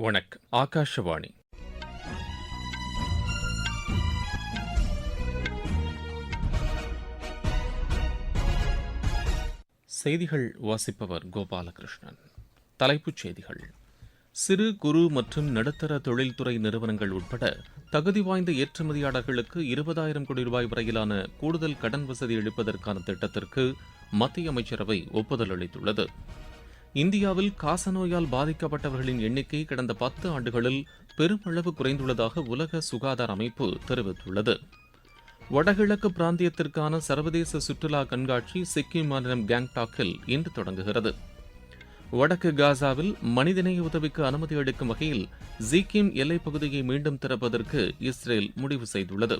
வணக்கம். ஆகாஷவாணி. செய்திகள் வாசிப்பவர் கோபாலகிருஷ்ணன். தலைப்புச் செய்திகள். சிறு குறு மற்றும் நடுத்தர தொழில்துறை நிறுவனங்கள் உட்பட தகுதி வாய்ந்த ஏற்றுமதியாளர்களுக்கு இருபதாயிரம் கோடி ரூபாய் வரையிலான கூடுதல் கடன் வசதி அளிப்பதற்கான திட்டத்திற்கு மத்திய அமைச்சரவை ஒப்புதல் அளித்துள்ளது. இந்தியாவில் காசநோயால் பாதிக்கப்பட்டவர்களின் எண்ணிக்கை கடந்த பத்து ஆண்டுகளில் பெருமளவு குறைந்துள்ளதாக உலக சுகாதார அமைப்பு தெரிவித்துள்ளது. வடகிழக்கு பிராந்தியத்திற்கான சர்வதேச சுற்றுலா கண்காட்சி சிக்கிம் மாநிலம் கேங்டாக்கில் இன்று தொடங்குகிறது. வடக்கு காசாவில் மனிதநேய உதவிக்கு அனுமதி அளிக்கும் வகையில் ஜிக்கிம் எல்லைப் பகுதியை மீண்டும் திறப்பதற்கு இஸ்ரேல் முடிவு செய்துள்ளது.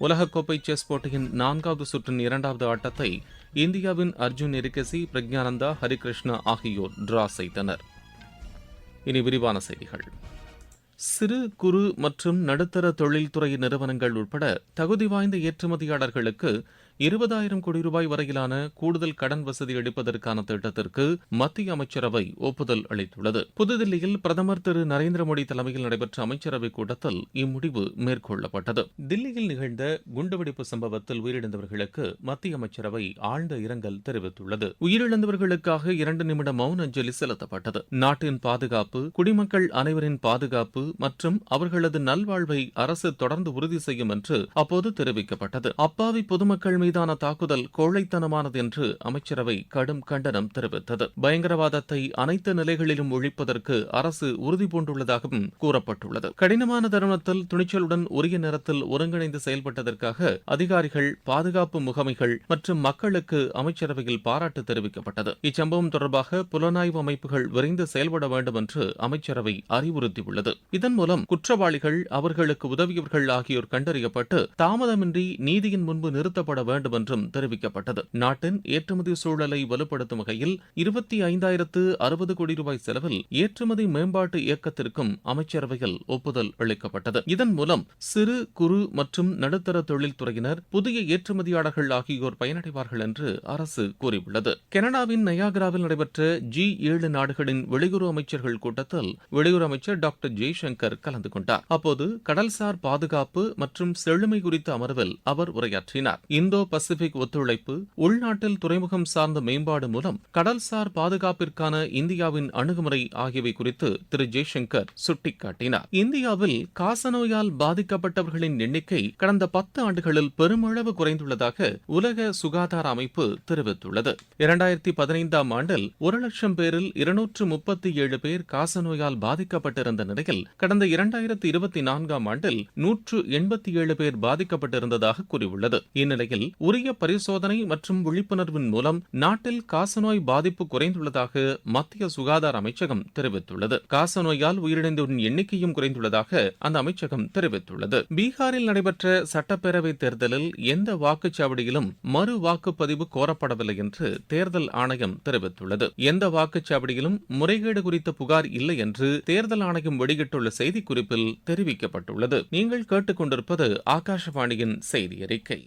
உலகக்கோப்பை செஸ் போட்டியின் நான்காவது சுற்றின் இரண்டாவது ஆட்டத்தை இந்தியாவின் அர்ஜுன் எரிகசி பிரக்ஞானந்தா ஹரிகிருஷ்ணா ஆகியோர் டிரா செய்தனர். இனி விரிவான செய்திகள். சிறு குறு மற்றும் நடுத்தர தொழில்துறை நிறுவனங்கள் உட்பட தகுதி வாய்ந்த ஏற்றுமதியாளர்களுக்கு இருபதாயிரம் கோடி ரூபாய் வரையிலான கூடுதல் கடன் வசதி அளிப்பதற்கான திட்டத்திற்கு மத்திய அமைச்சரவை ஒப்புதல் அளித்துள்ளது. புதுதில்லியில் பிரதமர் திரு நரேந்திர மோடி தலைமையில் நடைபெற்ற அமைச்சரவைக் கூட்டத்தில் இம்முடிவு மேற்கொள்ளப்பட்டது. தில்லியில் நிகழ்ந்த குண்டுவெடிப்பு சம்பவத்தில் உயிரிழந்தவர்களுக்கு மத்திய அமைச்சரவை ஆழ்ந்த இரங்கல் தெரிவித்துள்ளது. உயிரிழந்தவர்களுக்காக இரண்டு நிமிட மௌன அஞ்சலி செலுத்தப்பட்டது. நாட்டின் பாதுகாப்பு குடிமக்கள் அனைவரின் பாதுகாப்பு மற்றும் அவர்களது நல்வாழ்வை அரசு தொடர்ந்து உறுதி செய்யும் என்று அப்போது தெரிவிக்கப்பட்டது. அப்பாவி பொதுமக்கள் மீதான தாக்குதல் கோழைத்தனமானது என்று அமைச்சரவை கடும் கண்டனம் தெரிவித்தது. பயங்கரவாதத்தை அனைத்து நிலைகளிலும் ஒழிப்பதற்கு அரசு உறுதிபூண்டுள்ளதாகவும் கூறப்பட்டுள்ளது. கடினமான தருணத்தில் துணிச்சலுடன் உரிய நேரத்தில் ஒருங்கிணைந்து செயல்பட்டதற்காக அதிகாரிகள் பாதுகாப்பு முகமைகள் மற்றும் மக்களுக்கு அமைச்சரவையில் பாராட்டு தெரிவிக்கப்பட்டது. இச்சம்பவம் தொடர்பாக புலனாய்வு அமைப்புகள் விரைந்து செயல்பட வேண்டும் என்று அமைச்சரவை அறிவுறுத்தியுள்ளது. இதன் மூலம் குற்றவாளிகள் அவர்களுக்கு உதவியவர்கள் ஆகியோர் கண்டறியப்பட்டு தாமதமின்றி நீதியின் முன்பு நிறுத்தப்பட வேண்டும் என்றும் தெரிவிக்கப்பட்டது. நாட்டின் ஏற்றுமதி சூழலை வலுப்படுத்தும் வகையில் இருபத்தி ஐந்தாயிரத்து அறுபது கோடி ரூபாய் செலவில் ஏற்றுமதி மேம்பாட்டு இயக்கத்திற்கும் அமைச்சரவையில் ஒப்புதல் அளிக்கப்பட்டது. இதன் மூலம் சிறு குறு மற்றும் நடுத்தர தொழில்துறையினர் புதிய ஏற்றுமதியாளர்கள் ஆகியோர் பயனடைவார்கள் என்று அரசு கூறியுள்ளது. கனடாவின் நயாகராவில் நடைபெற்ற ஜி ஏழு நாடுகளின் வெளியுறவு அமைச்சர்கள் கூட்டத்தில் வெளியுறவு அமைச்சர் டாக்டர் ஜெய்சங்கர் கலந்து கொண்டார். அப்போது கடல்சார் பாதுகாப்பு மற்றும் செழுமை குறித்த அமர்வில் அவர் உரையாற்றினார். இந்தோ பசிபிக் ஒத்துழைப்பு உள்நாட்டில் துறைமுகம் சார்ந்த மேம்பாடு மூலம் கடல்சார் பாதுகாப்பிற்கான இந்தியாவின் அணுகுமுறை ஆகியவை குறித்து திரு. ஜெய்சங்கர் சுட்டிக்காட்டினார். இந்தியாவில் காசநோயால் பாதிக்கப்பட்டவர்களின் எண்ணிக்கை கடந்த பத்து ஆண்டுகளில் பெருமளவு குறைந்துள்ளதாக உலக சுகாதார அமைப்பு தெரிவித்துள்ளது. இரண்டாயிரத்தி பதினைந்தாம் ஆண்டில் ஒரு லட்சம் பேரில் இருநூற்று முப்பத்தி ஏழு பேர் காசநோயால் பாதிக்கப்பட்டிருந்த நிலையில் கடந்த இரண்டாயிரத்தி இருபத்தி நான்காம் ஆண்டில் நூற்று எண்பத்தி ஏழு பேர் பாதிக்கப்பட்டிருந்ததாக கூறியுள்ளது. இந்நிலையில் உரிய பரிசோதனை மற்றும் விழிப்புணர்வின் மூலம் நாட்டில் காசநோய் பாதிப்பு குறைந்துள்ளதாக மத்திய சுகாதார அமைச்சகம் தெரிவித்துள்ளது. காசநோயால் உயிரிழந்தோரின் எண்ணிக்கையும் குறைந்துள்ளதாக அந்த அமைச்சகம் தெரிவித்துள்ளது. பீகாரில் நடைபெற்ற சட்டப்பேரவை தேர்தலில் எந்த வாக்குச்சாவடியிலும் மறு வாக்குப்பதிவு கோரப்படவில்லை என்று தேர்தல் ஆணையம் தெரிவித்துள்ளது. எந்த வாக்குச்சாவடியிலும் முறைகேடு குறித்த புகார் இல்லை என்று தேர்தல் ஆணையம் வெளியிட்டுள்ள செய்திக்குறிப்பில் தெரிவிக்கப்பட்டுள்ளது. நீங்கள் கேட்டுக்கொண்டிருப்பது ஆகாஷவாணியின் செய்தி அறிக்கை.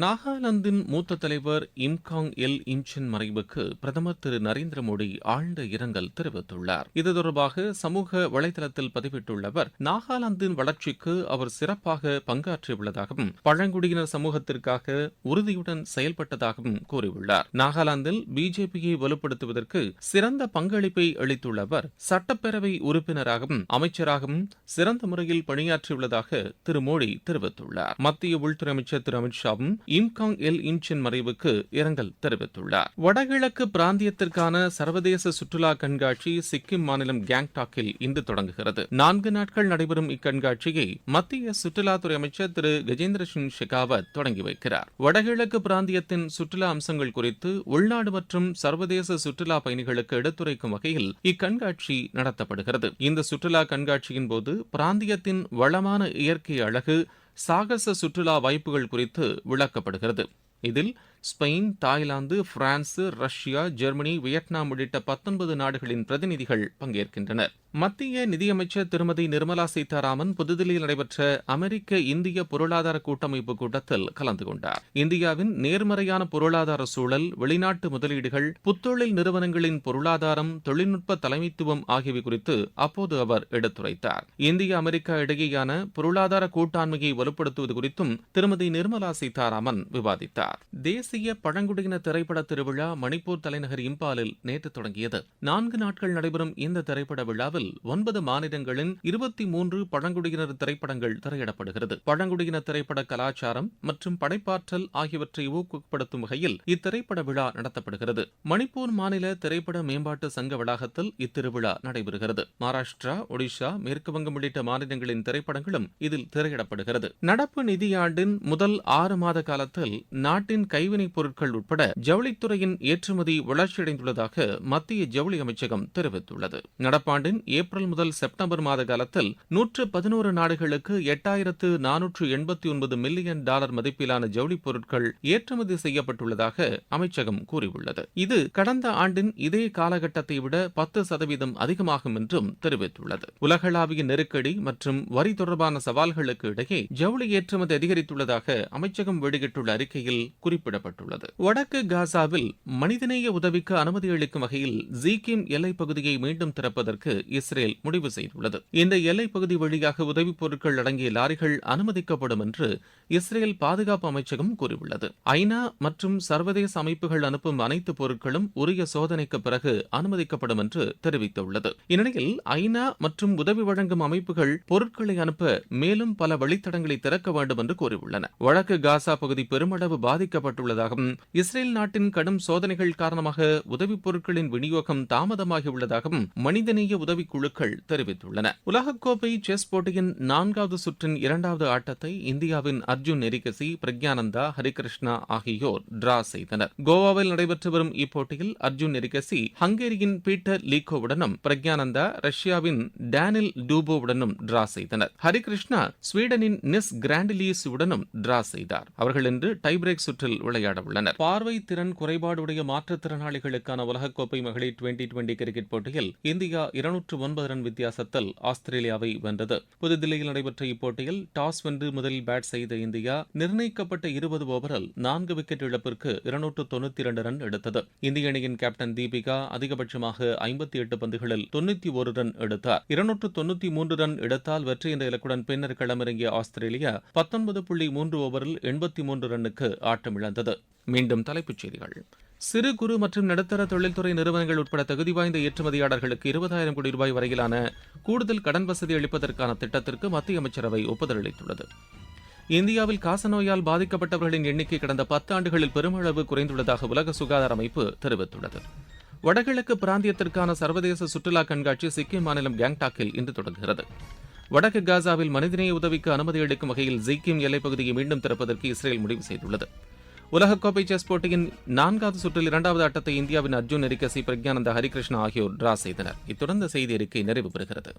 நாகாலாந்தின் மூத்த தலைவர் இம்காங் எல் இம்சன் மறைவுக்கு பிரதமர் திரு நரேந்திர மோடி ஆழ்ந்த இரங்கல் தெரிவித்துள்ளார். இது தொடர்பாக சமூக வலைதளத்தில் பதிவிட்டுள்ள அவர் நாகாலாந்தின் வளர்ச்சிக்கு அவர் சிறப்பாக பங்காற்றியுள்ளதாகவும் பழங்குடியினர் சமூகத்திற்காக உறுதியுடன் செயல்பட்டதாகவும் கூறியுள்ளார். நாகாலாந்தில் பிஜேபியை வலுப்படுத்துவதற்கு சிறந்த பங்களிப்பை அளித்துள்ள அவர் சட்டப்பேரவை உறுப்பினராகவும் அமைச்சராகவும் சிறந்த முறையில் பணியாற்றியுள்ளதாக திரு மோடி தெரிவித்துள்ளார். மத்திய உள்துறை அமைச்சர் திரு அமித்ஷாவும் இம்காங் எல் இன்ச்சின் மறைவுக்கு இரங்கல் தெரிவித்துள்ளார். வடகிழக்கு பிராந்தியத்திற்கான சர்வதேச சுற்றுலா கண்காட்சி சிக்கிம் மாநிலம் கேங்டாக்கில் இன்று தொடங்குகிறது. நான்கு நாட்கள் நடைபெறும் இக்கண்காட்சியை மத்திய சுற்றுலாத்துறை அமைச்சர் திரு கஜேந்திர சிங் ஷெகாவத் தொடங்கி வைக்கிறார். வடகிழக்கு பிராந்தியத்தின் சுற்றுலா அம்சங்கள் குறித்து உள்நாடு மற்றும் சர்வதேச சுற்றுலா பயணிகளுக்கு எடுத்துரைக்கும் வகையில் இக்கண்காட்சி நடத்தப்படுகிறது. இந்த சுற்றுலா கண்காட்சியின் போது பிராந்தியத்தின் வளமான இயற்கை அழகு சாகச சுற்றுலா வாய்ப்புகள் குறித்து விளக்கப்படுகிறது. இதில் Spain Thailand France Russia Germany Vietnam உள்ளிட்ட பத்தொன்பது நாடுகளின் பிரதிநிதிகள் பங்கேற்கின்றனர். மத்திய நிதியமைச்சர் திருமதி நிர்மலா சீதாராமன் புதுதில்லியில் நடைபெற்ற அமெரிக்க இந்திய பொருளாதார கூட்டமைப்பு கூட்டத்தில் கலந்து கொண்டார். இந்தியாவின் நேர்மறையான பொருளாதார சூழல் வெளிநாட்டு முதலீடுகள் புத்தொழில் நிறுவனங்களின் பொருளாதாரம் தொழில்நுட்ப தலைமைத்துவம் ஆகியவை குறித்து அப்போது அவர் எடுத்துரைத்தார். இந்திய அமெரிக்கா இடையேயான பொருளாதார கூட்டாண்மையை வலுப்படுத்துவது குறித்தும் திருமதி நிர்மலா சீதாராமன் விவாதித்தார். தேசிய பழங்குடியின திரைப்பட திருவிழா மணிப்பூர் தலைநகர் இம்பாலில் நேற்று தொடங்கியது. நான்கு நாட்கள் நடைபெறும் இந்த திரைப்பட விழாவில் ஒன்பது மாநிலங்களின் இருபத்தி மூன்று பழங்குடியினர் திரைப்படங்கள் திரையிடப்படுகிறது. பழங்குடியின திரைப்பட கலாச்சாரம் மற்றும் படைப்பாற்றல் ஆகியவற்றை ஊக்குவிப்படுத்தும் வகையில் இத்திரைப்பட விழா நடத்தப்படுகிறது. மணிப்பூர் மாநில திரைப்பட மேம்பாட்டு சங்க வளாகத்தில் இத்திருவிழா நடைபெறுகிறது. மகாராஷ்டிரா ஒடிஷா மேற்குவங்கம் உள்ளிட்ட மாநிலங்களின் திரைப்படங்களும் இதில் திரையிடப்படுகிறது. நடப்பு நிதியாண்டின் முதல் ஆறு மாத காலத்தில் நாட்டின் கைவினைப் பொருட்கள் உட்பட ஜவுளித்துறையின் ஏற்றுமதி வளர்ச்சியடைந்துள்ளதாக மத்திய ஜவுளி அமைச்சகம் தெரிவித்துள்ளது. நடப்பாண்டின் ஏப்ரல் முதல் செப்டம்பர் மாத காலத்தில் நூற்று பதினோரு நாடுகளுக்கு எட்டாயிரத்து நானூற்று எண்பத்தி ஒன்பது மில்லியன் டாலர் மதிப்பிலான ஜவுளிப் பொருட்கள் ஏற்றுமதி செய்யப்பட்டுள்ளதாக அமைச்சகம் கூறியுள்ளது. இது கடந்த ஆண்டின் இதே காலகட்டத்தை விட பத்து சதவீதம் அதிகமாகும் என்றும் தெரிவித்துள்ளது. உலகளாவிய நெருக்கடி மற்றும் வரி தொடர்பான சவால்களுக்கு இடையே ஜவுளி ஏற்றுமதி அதிகரித்துள்ளதாக அமைச்சகம் வெளியிட்டுள்ள அறிக்கையில் குறிப்பிடப்பட்டுள்ளது. வடக்கு காசாவில் மனிதநேய உதவிக்கு அனுமதி அளிக்கும் வகையில் ஜீக்கிம் எல்லைப் பகுதியை மீண்டும் திறப்பதற்கு இஸ்ரேல் முடிவு செய்துள்ளது. இந்த எல்லைப் பகுதி வழியாக உதவிப் பொருட்கள் அடங்கிய லாரிகள் அனுமதிக்கப்படும் என்று இஸ்ரேல் பாதுகாப்பு அமைச்சகம் கூறியுள்ளது. ஐநா மற்றும் சர்வதேச அமைப்புகள் அனுப்பும் அனைத்து பொருட்களும் உரிய சோதனைக்கு பிறகு அனுமதிக்கப்படும் என்று தெரிவித்துள்ளது. இந்நிலையில் ஐநா மற்றும் உதவி வழங்கும் அமைப்புகள் பொருட்களை அனுப்ப மேலும் பல வழித்தடங்களை திறக்க வேண்டும் என்று கூறியுள்ளன. வடக்கு காசா பகுதி பெருமளவு பாதிக்கப்பட்டுள்ளது உள்ளதாகவும் இஸ்ரேல் நாட்டின் கடும் சோதனைகள் காரணமாக உதவிப் பொருட்களின் விநியோகம் தாமதமாகியுள்ளதாகவும் மனிதநேய உதவிக்குழுக்கள் தெரிவித்துள்ளன. உலகக்கோப்பை செஸ் போட்டியின் நான்காவது சுற்றின் இரண்டாவது ஆட்டத்தை இந்தியாவின் அர்ஜுன் நெரிகசி பிரக்யானந்தா ஹரிகிருஷ்ணா ஆகியோர் டிரா செய்தனர். கோவாவில் நடைபெற்று வரும் இப்போட்டியில் அர்ஜுன் நெரிகசி ஹங்கேரியின் பீட்டர் லீகோவுடனும் பிரக்யானந்தா ரஷ்யாவின் டேனில் டூபோவுடனும் டிரா செய்தனர். ஹரிகிருஷ்ணா ஸ்வீடனின் நிஸ் கிராண்டிலீஸ் உடனும் டிரா செய்தார். அவர்கள் இன்று டைபிரேக் சுற்றில் விளையாட உள்ளனர் பார்வை திறன் குறைபாடுடைய மாற்றுத்திறனாளிகளுக்கான உலகக்கோப்பை மகளிர் டுவெண்டி டுவெண்டி கிரிக்கெட் போட்டியில் இந்தியா இருநூற்று ஒன்பது ரன் வித்தியாசத்தில் ஆஸ்திரேலியாவை வென்றது. புதுதில்லியில் நடைபெற்ற இப்போட்டியில் டாஸ் வென்று முதலில் பேட் செய்த இந்தியா நிர்ணயிக்கப்பட்ட இருபது ஓவரில் நான்கு விக்கெட் இழப்பிற்கு இருநூற்று தொண்ணூத்தி இரண்டு ரன் எடுத்தது. இந்திய அணியின் கேப்டன் தீபிகா அதிகபட்சமாக ஐம்பத்தி எட்டு பந்துகளில் தொண்ணூத்தி ஒரு ரன் எடுத்தார். இருநூற்று தொண்ணூத்தி மூன்று ரன் எடுத்தால் வெற்றி என்ற இலக்குடன் பின்னர் களமிறங்கிய ஆஸ்திரேலியா பத்தொன்பது புள்ளி மூன்று ஓவரில் எண்பத்தி மூன்று ரன்னுக்கு ஆட்டமிழந்தது. மீண்டும் தலைப்புச் செய்திகள். சிறு குறு மற்றும் நடுத்தர தொழில்துறை நிறுவனங்கள் உட்பட தகுதி வாய்ந்த ஏற்றுமதியாளர்களுக்கு இருபதாயிரம் கோடி ரூபாய் வரையிலான கூடுதல் கடன் வசதி அளிப்பதற்கான திட்டத்திற்கு மத்திய அமைச்சரவை ஒப்புதல் அளித்துள்ளது. இந்தியாவில் காசநோயால் பாதிக்கப்பட்டவர்களின் எண்ணிக்கை கடந்த பத்து ஆண்டுகளில் பெருமளவு குறைந்துள்ளதாக உலக சுகாதார அமைப்பு தெரிவித்துள்ளது. வடகிழக்கு பிராந்தியத்திற்கான சர்வதேச சுற்றுலா கண்காட்சி சிக்கிம் மாநிலம் கேங்டாக்கில் இன்று தொடங்குகிறது. வடக்கு காசாவில் மனிதநேய உதவிக்கு அனுமதி அளிக்கும் வகையில் ஜிக்கிம் எல்லைப்பகுதியை மீண்டும் திறப்பதற்கு இஸ்ரேல் முடிவு செய்துள்ளது. உலகக்கோப்பை செஸ் போட்டியின் நான்காவது சுற்றில் இரண்டாவது ஆட்டத்தை இந்தியாவின் அர்ஜுன் எரிகசி பிரக்யானந்த ஹரிகிருஷ்ணா ஆகியோர் டிரா செய்தனர். இத்துடன் செய்தி அறிக்கை நிறைவு பெறுகிறது.